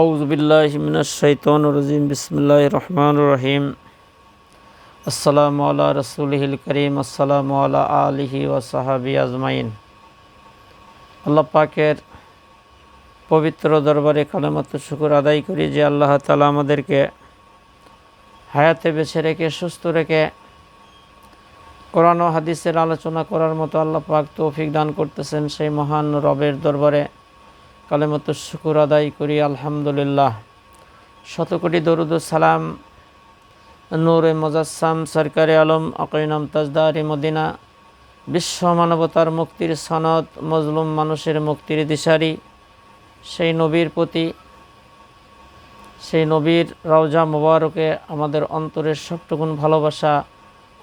আউজবিল্লাহমিনশৈতনজিম বিসমুল্লাহ রহমান রহিম আসসালাম আলা রসুলহিল করিম আসসালাম আলা আলহি ও সাহাবি আজমাইন আল্লাহ পাকের পবিত্র দরবারে কালামত শুকুর আদায় করি যে আল্লাহ তালা আমাদেরকে হায়াতে বেছে রেখে, সুস্থ রেখে কোরআন ও হাদিসের আলোচনা করার মতো আল্লাহ পাক তৌফিক দান করতেছেন সেই মহান রবের দরবারে। কালেমত শুকুর আদায় করি, আলহামদুলিল্লাহ। শতকোটি দরুদ সালাম নূরে মজাসাম সরকারে আলম অকৈনম তাজদারি, মদিনা, বিশ্ব মানবতার মুক্তির সনদ, মজলুম মানুষের মুক্তির দিশারি, সেই নবীর প্রতি, সেই নবীর রওজা মুবারকে আমাদের অন্তরের সবটুকুন ভালোবাসা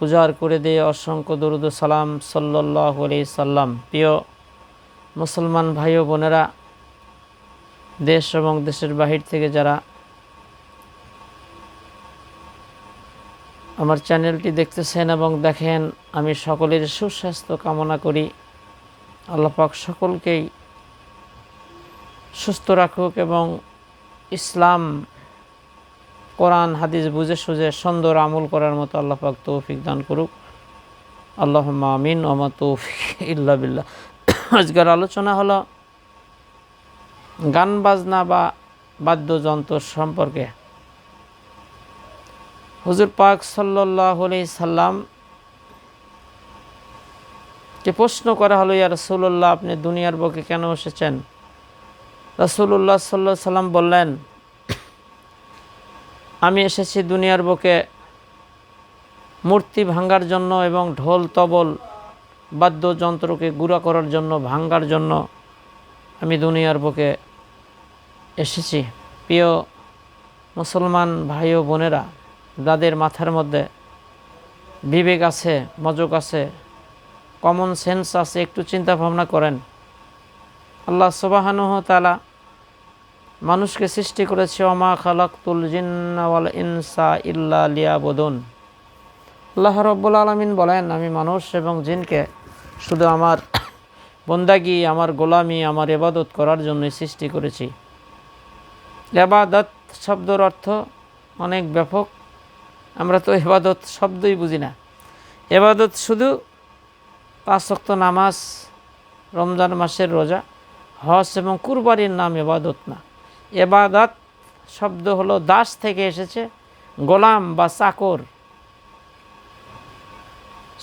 উজাড় করে দিয়ে অসংখ্য দরুদ সালাম সাল্লাহ আলি সাল্লাম। প্রিয় মুসলমান ভাই ও বোনেরা দেশ এবং দেশের বাহির থেকে যারা আমার চ্যানেলটি দেখতেছেন এবং দেখেন, আমি সকলের সুস্বাস্থ্য কামনা করি। আল্লাপাক সকলকেই সুস্থ রাখুক এবং ইসলাম, কোরআন, হাদিস বুঝে সুঝে সুন্দর আমল করার মতো আল্লাপাক তৌফিক দান করুক। আল্লাহ আমিন ওমা তৌফিক ইল্লা বিল্লাহ। আজকের আলোচনা হলো গান বাজনা বা বাদ্যযন্ত্র সম্পর্কে। হুজুর পাক সাল্লাহ সাল্লাম যে প্রশ্ন করা হলো, ইয়া রসুল্লাহ আপনি দুনিয়ার বুকে কেন এসেছেন? রসুল্লাহ সাল্লাহ সাল্লাম বললেন, আমি এসেছি দুনিয়ার বুকে মূর্তি ভাঙ্গার জন্য এবং ঢোল, তবল, বাদ্যযন্ত্রকে গুঁড়া করার জন্য, ভাঙ্গার জন্য আমি দুনিয়ার বুকে এসেছি। প্রিয় মুসলমান ভাই ও বোনেরা, যাদের মাথার মধ্যে বিবেক আছে, মজক আছে কমন সেন্স আছে, একটু চিন্তা ভাবনা করেন। আল্লাহ সুবাহানুহ তালা মানুষকে সৃষ্টি করেছে অমা খালাকুল জিন্নাওয়াল ইনসা ইল্লা লিয়াবদুন। আল্লাহ রব্বুল আলমিন বলেন, আমি মানুষ এবং জিনকে শুধু আমার বন্দাগি আমার গোলামি, আমার এবাদত করার জন্য সৃষ্টি করেছি। এবাদত শব্দর অর্থ অনেক ব্যাপক। আমরা তো এবাদত শব্দই বুঝি না। এবাদত শুধু পাঁচ শক্ত নামাজ, রমজান মাসের রোজা, হজ এবং কুরবানির নাম এবাদত না। এবাদত শব্দ হলো দাস থেকে এসেছে গোলাম বা চাকর।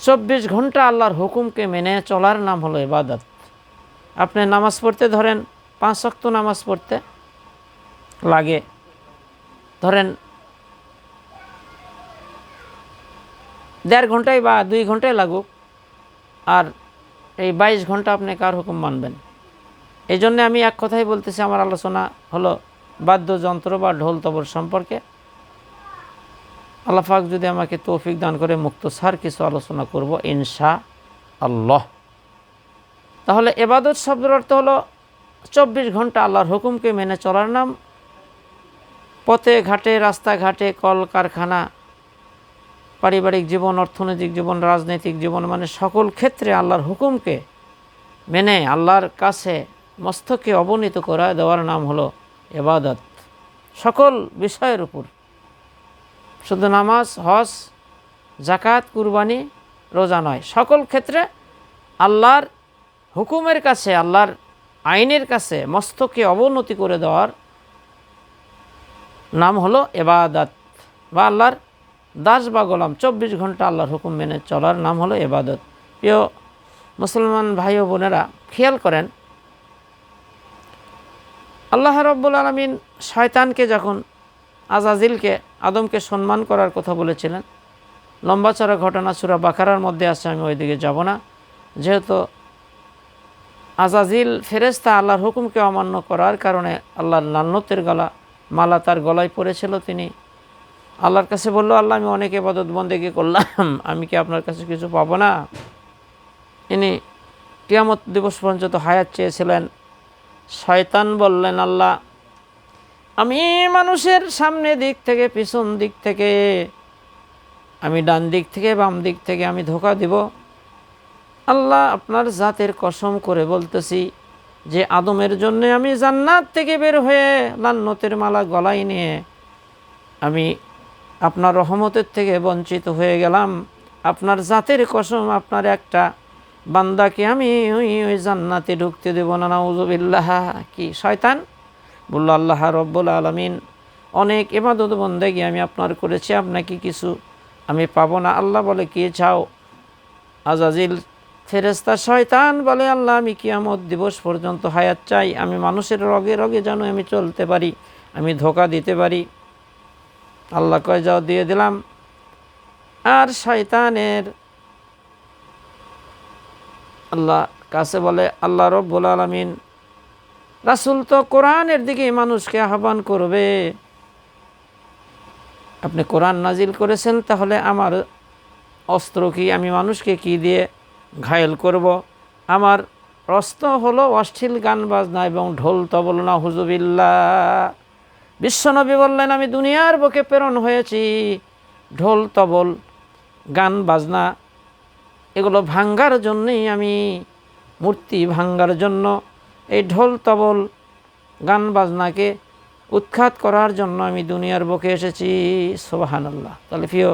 চব্বিশ ঘণ্টা আল্লাহর হুকুমকে মেনে চলার নাম হলো এবাদত আপনি নামাজ পড়তে ধরেন, পাঁচ শক্ত নামাজ পড়তে লাগে। ধরেন, দেড় ঘন্টায় বা দুই ঘন্টায় লাগুক, আর এই বাইশ ঘণ্টা আপনি কার হুকুম মানবেন? এই জন্যে আমি এক কথাই বলতেছি, আমার আলোচনা হলো বাদ্যযন্ত্র বা ঢোল তবর সম্পর্কে। আল্লাহাক যদি আমাকে তৌফিক দান করে, মুক্ত সার কিছু আলোচনা করব ইনশা আল্লাহ তাহলে এবাদত শব্দের অর্থ হলো চব্বিশ ঘণ্টা আল্লাহর হুকুমকে মেনে চলার নাম। পথে, ঘাটে, রাস্তাঘাটে কল কারখানা পারিবারিক জীবন, অর্থনৈতিক জীবন, রাজনৈতিক জীবন মানে সকল ক্ষেত্রে আল্লাহর হুকুমকে মেনে আল্লাহর কাছে মস্তকে অবনীত করা দেওয়ার নাম হলো এবাদত। সকল বিষয়ের উপর। শুধু নামাজ, হজ জাকাত কুরবানি, রোজা নয়, সকল ক্ষেত্রে আল্লাহর হুকুমের কাছে, আল্লাহর আইনের কাছে মস্তকে অবনতি করে দেওয়ার নাম হলো এবাদত বা আল্লাহর দাস বা গোলাম। চব্বিশ ঘণ্টা আল্লাহর হুকুম মেনে চলার নাম হলো এবাদত। প্রিয় মুসলমান ভাই ও বোনেরা, খেয়াল করেন, আল্লাহ রব্বুল আলমিন শয়তানকে যখন আজাজিলকে, আদমকে সম্মান করার কথা বলেছিলেন, লম্বা চড়া ঘটনা সুরা বাকারার মধ্যে আছে, আমি ওইদিকে যাব না। যেহেতু আজাজিল ফেরেস্তা আল্লাহর হুকুমকে অমান্য করার কারণে আল্লাহর লান্নতের গলা, মালা তার গলায় পড়েছিল তিনি। আল্লাহর কাছে বলল, আল্লাহ, আমি অনেক এবাদত বন্দেগি করলাম, আমি কি আপনার কাছে কিছু পাবো না? ইনি কিয়ামত দিবস পর্যন্ত হায়াত চেয়েছিলেন। শয়তান বললেন, আল্লাহ, আমি মানুষের সামনে দিক থেকে, পিছন দিক থেকে, আমি ডান দিক থেকে, বাম দিক থেকে, আমি ধোকা দিব। আল্লাহ আপনার জাতের কসম করে বলতেছি যে আদমের জন্য আমি জান্নাত থেকে বের হয়ে লান্নতের মালা গলায় নিয়ে আমি আপনার রহমতের থেকে বঞ্চিত হয়ে গেলাম। আপনার জাতের কসম, আপনার একটা বান্দাকে আমি ওই ওই জান্নাতে ঢুকতে দেব না, নাউজুবিল্লাহ। কি শয়তান? বলল, আল্লাহ রব্বুল আলমিন, অনেক এবাদত বন্দেগি আমি আপনার করেছি, আপনাকে কিছু আমি পাবো না। আল্লাহ বলে, কে চাও? আজাজিল ফেরেস্তা শয়তান বলে, আল্লাহ, আমি কিয়ামত দিবস পর্যন্ত হায়াত চাই। আমি মানুষের রগে রগে যেন আমি চলতে পারি, আমি ধোকা দিতে পারি। আল্লাহ কয়, যাও, দিয়ে দিলাম। আর শয়তানের আল্লাহ কাছে বলে, আল্লাহ রব্বুল আলমিন, রাসুল তো কোরআনের দিকে মানুষকে আহ্বান করবে। আপনি কোরআন নাজিল করেছেন, তাহলে আমার অস্ত্র কি, আমি মানুষকে কি দিয়ে ঘায়েল করব। আমার প্রশ্ন হলো, অশ্লীল গান বাজনা এবং ঢোল তবল না হুজুবিল্লা। বিশ্বনবী বললেন, আমি দুনিয়ার বুকে প্রেরণ হয়েছি। ঢোল তবল, গান বাজনা, এগুলো ভাঙ্গার জন্যই আমি, মূর্তি ভাঙ্গার জন্য এই ঢোল তবল, গান বাজনাকে উৎখাত করার জন্য আমি দুনিয়ার বুকে এসেছি। সোবাহান আল্লাহ তাহলে প্রিয়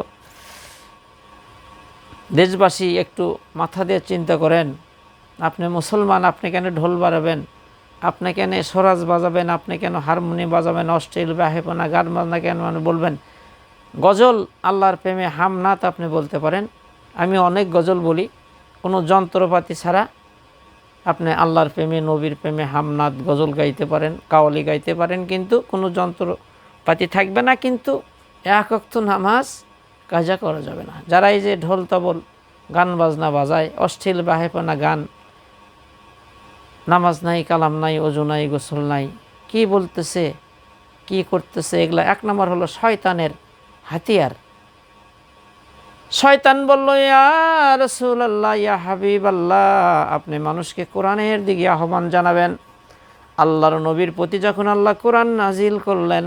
দেশবাসী একটু মাথা দিয়ে চিন্তা করেন, আপনি মুসলমান, আপনি কেন ঢোল বাড়াবেন আপনি কেন সরাজ বাজাবেন? আপনি কেন হারমোনি বাজাবেন? অস্ট্রেল বা হেপনা গান বাজনা কেন মানে বলবেন? গজল আল্লাহর প্রেমে হামনাত আপনি বলতে পারেন। আমি অনেক গজল বলি, কোনো যন্ত্রপাতি ছাড়া আপনি আল্লাহর প্রেমে, নবীর প্রেমে হামনাদ গজল গাইতে পারেন, কাওয়ালি গাইতে পারেন, কিন্তু কোনো যন্ত্রপাতি থাকবে না, কিন্তু এক অক্ত নামাজ কাজা করা যাবে না। যারা এই যে ঢোল তবল, গান বাজনা বাজায়, অশ্লীল বাহেপনা গান, নামাজ নাই, কালাম নাই, অজু নাই, গোসল নাই, কি বলতেছে, কি করতেছে, এগুলা এক নম্বর হলো শয়তানের হাতিয়ার। শয়তান বলল, ইয়া রসুল্লাহ ইয়া হাবিব আল্লাহ আপনি মানুষকে কোরআনের দিকে আহ্বান জানাবেন। আল্লাহর নবীর প্রতি যখন আল্লাহ কোরআন নাজিল করলেন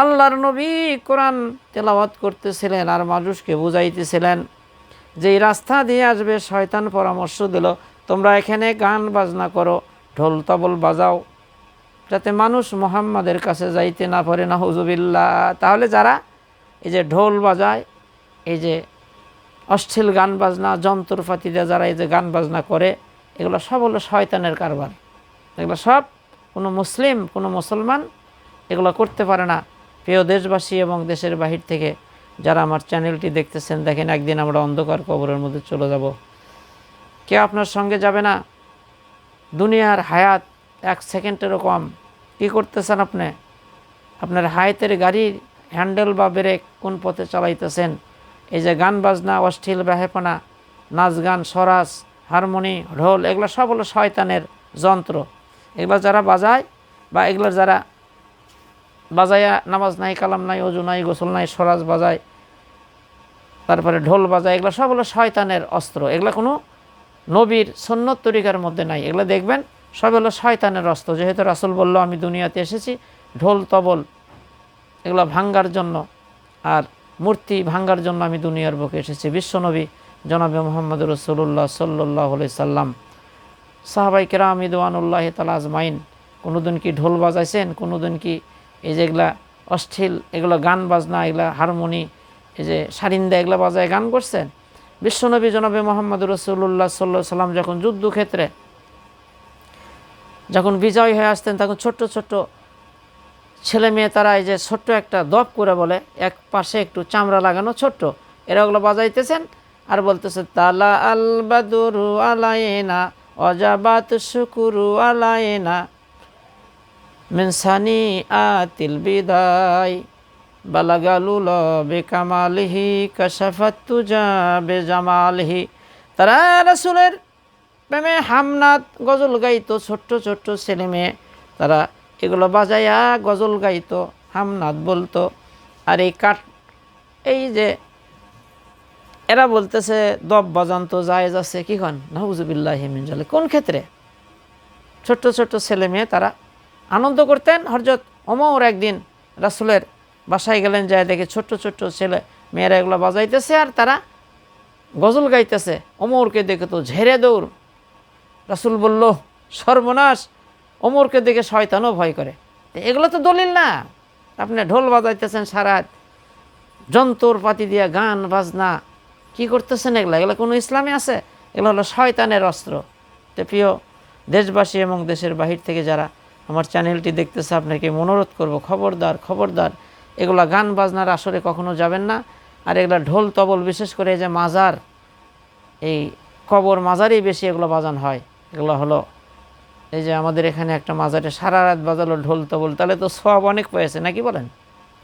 আল্লাহর নবী কোরআন তেলাওয়াত করতেছিলেন আর মানুষকে বুঝাইতেছিলেন যে এই রাস্তা দিয়ে আসবে শয়তান পরামর্শ দিল, তোমরা এখানে গান বাজনা করো, ঢোল তবল বাজাও, যাতে মানুষ মোহাম্মদের কাছে যাইতে না পারে না হুজুবিল্লা তাহলে যারা এই যে ঢোল বাজায়, এই যে অশ্লীল গান বাজনা যন্ত্রপাতি দিয়ে যারা এই যে গান বাজনা করে, এগুলো সব হলো শয়তানের কারবার। এগুলো সব কোনো মুসলিম, কোনো মুসলমান এগুলো করতে পারে না। প্রিয় দেশবাসী এবং দেশের বাহির থেকে যারা আমার চ্যানেলটি দেখতেছেন, দেখেন একদিন আমরা অন্ধকার কবরের মধ্যে চলে যাব। কে আপনার সঙ্গে যাবে না। দুনিয়ার হায়াত এক সেকেন্ডেরও কম। কী করতেছেন আপনি? আপনার হায়াতের গাড়ির হ্যান্ডেল বা ব্রেক কোন পথে চালাইতেছেন? এই যে গান বাজনা, অশ্লীল ব্যাহেপনা নাচ গান সরাস হারমোনি, ঢোল, এগুলো সব হলো শয়তানের যন্ত্র। এগুলো যারা বাজায় বা এগুলোর যারা বাজায়া, নামাজ নাই, কালাম নাই, অজু নাই, গোসল নাই সরাজ বাজায়, তারপরে ঢোল বাজায়, এগুলো সব হলো শয়তানের অস্ত্র। এগুলো কোনো নবীর সন্ন্যত তরিকার মধ্যে নাই। এগুলো দেখবেন সব হলো শয়তানের অস্ত্র। যেহেতু রাসুল বলল, আমি দুনিয়াতে এসেছি, ঢোল, তবল, এগুলো ভাঙ্গার জন্য আর মূর্তি ভাঙ্গার জন্য আমি দুনিয়ার বুকে এসেছি। বিশ্বনবী জনাবে মোহাম্মদ রসুল্লাহ সাল্লাহ সাল্লাম সাহাবাই কেরাম ইদওয়ানুল্লাহ তালা আজমাইন, কোনোদিন কি ঢোল বাজাইছেন, কোনোদিন কি এই যেগুলা অশ্লীল, এগুলো গান বাজনা, এগুলা হারমোনি, এই যে সারিন্দা এগুলো বাজায় গান করছেন। বিশ্বনবী জনাবে মোহাম্মদ রসুল্লাহ সাল্লা সাল্লাম যখন যুদ্ধক্ষেত্রে যখন বিজয় হয়ে আসতেন, তখন ছোট্ট ছোট্ট ছেলে মেয়ে তারা এই যে ছোট্ট একটা দপ করে বলে, এক পাশে একটু চামড়া লাগানো ছোট্ট, এরা ওগুলো বাজাইতেছেন আর বলতেছে, তালা আল বাদুরু আলায়েনা অজাবাত শুকুরু আলায়েনা মিনসানি আতিল বিদায়। বালাগালুল বেকামালহি কশাফাত্তু যা বেজামালহি তারা রাসুলের প্রেমে হামনাত গজল গাইতো, ছোট্ট ছোট্ট ছেলে মেয়ে। তারা এগুলো বাজাইয়া গজল গাইতো হামনাদ বলতো। আর এই কাঠ, এই যে এরা বলতেছে, দব বাজান তো জায়েজ আছে, কি কন? নাহুজুবিল্লাহ হিমিনজালে কোন ক্ষেত্রে? ছোট্ট ছোট্ট ছেলে মেয়ে তারা আনন্দ করতেন। হরজত অমর একদিন রাসুলের বাসায় গেলেন যায় দেখে ছোট্ট ছোট্ট ছেলে মেয়েরা এগুলো বাজাইতেছে আর তারা গজল গাইতেছে। অমরকে দেখে তো ঝেড়ে দৌড়। রাসুল বলল সর্বনাশ অমরকে দেখে শয়তানও ভয় করে। এগুলো তো দলিল না। আপনি ঢোল বাজাইতেছেন সারা রাত, যন্ত্রপাতি দিয়ে গান বাজনা কি করতেছেন এগুলো? এগুলো কোনো ইসলামে আছে? এগুলো হলো শয়তানের অস্ত্র। তো প্রিয় দেশবাসী এবং দেশের বাহির থেকে যারা আমার চ্যানেলটি দেখতেছে, আপনাকে আমি অনুরোধ করব, খবরদার খবরদার। এগুলা গান বাজনার আসরে কখনো যাবেন না। আর এগুলা ঢোল তবল, বিশেষ করে যে মাজার, এই কবর মাজারই বেশি এগুলো বাজান হয়। এগুলো হলো, এই যে আমাদের এখানে একটা মাজারে সারা রাত বাজালো ঢোল তবল, তাহলে তো সব অনেক পেয়েছে নাকি বলেন?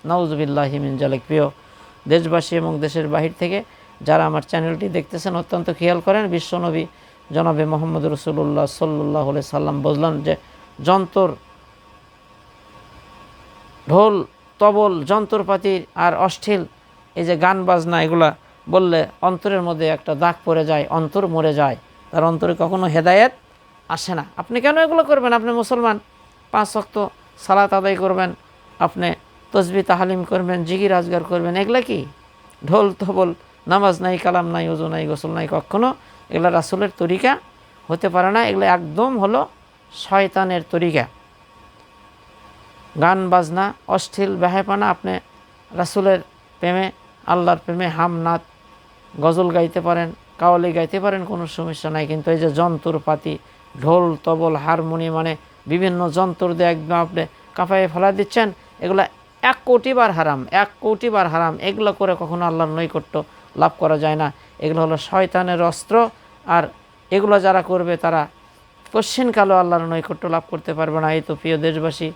নওজবিল্লাহ হিমিন জালেক। প্রিয় দেশবাসী এবং দেশের বাহির থেকে যারা আমার চ্যানেলটি দেখতেছেন, অত্যন্ত খেয়াল করেন, বিশ্বনবী জনাবে মোহাম্মদ রসুল্লাহ সাল্লাহ সাল্লাম বললেন যে যন্তর, ঢোল, তবল, যন্ত্রপাতি আর অশ্লীল, এই যে গান, বাজনা, এগুলা বললে অন্তরের মধ্যে একটা দাগ পড়ে যায়, অন্তর মরে যায়। তার অন্তরে কখনো হেদায়েত আসে না। আপনি কেন এগুলো করবেন? আপনি মুসলমান। পাঁচ শক্ত সালাত আদায় করবেন, আপনি তসবি তাহালিম করবেন জিগি রাজগার করবেন, এগুলা কি? ঢোল, তবল, নামাজ নাই, কালাম নাই ওজু নাই, গোসল নাই, কখনো এগুলা রাসুলের তরিকা হতে পারে না। এগুলো একদম হলো শয়তানের তরিকা। গান, বাজনা, অশ্লীল বেহাইপানা আপনি রাসুলের প্রেমে, আল্লাহর প্রেমে হামনাথ গজল গাইতে পারেন, কাওয়ালি গাইতে পারেন, কোনো সমস্যা নাই। কিন্তু এই যে যন্ত্রপাতি, ঢোল, তবল, হারমোনি মানে বিভিন্ন যন্ত্র দিয়ে একদম আপনি কাঁপাইয়ে ফেলা দিচ্ছেন, এগুলো এক কোটি বার হারাম, এক কোটি বার হারাম। এগুলো করে কখনো আল্লাহর নৈকট্য লাভ করা যায় না। এগুলো হলো শয়তানের অস্ত্র, আর এগুলো যারা করবে তারা কালো আল্লাহর নৈকট্য লাভ করতে পারবে না। এই তো প্রিয় দেশবাসী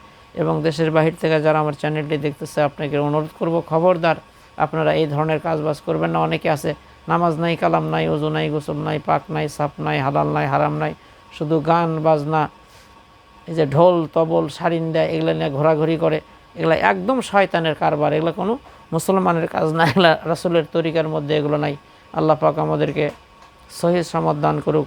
এবং দেশের বাহির থেকে যারা আমার চ্যানেলটি দেখতেছে, আপনাকে অনুরোধ করব, খবরদার, আপনারা এই ধরনের কাজবাজ করবেন না। অনেকে আছে, নামাজ নাই, কালাম নাই ওজু নাই, গোসল নাই, পাক নাই সাপ নাই, হালাল নাই, হারাম নাই, শুধু গান বাজনা, এই যে ঢোল, তবল, সারিন্দা, এগুলো নিয়ে ঘোরাঘুরি করে, এগুলো একদম শয়তানের কারবার, এগুলো কোনো মুসলমানের কাজ না, এগুলো রাসুলের তরিকার মধ্যে এগুলো নাই। আল্লাহ পাক আমাদেরকে সহি সমাধান করুক।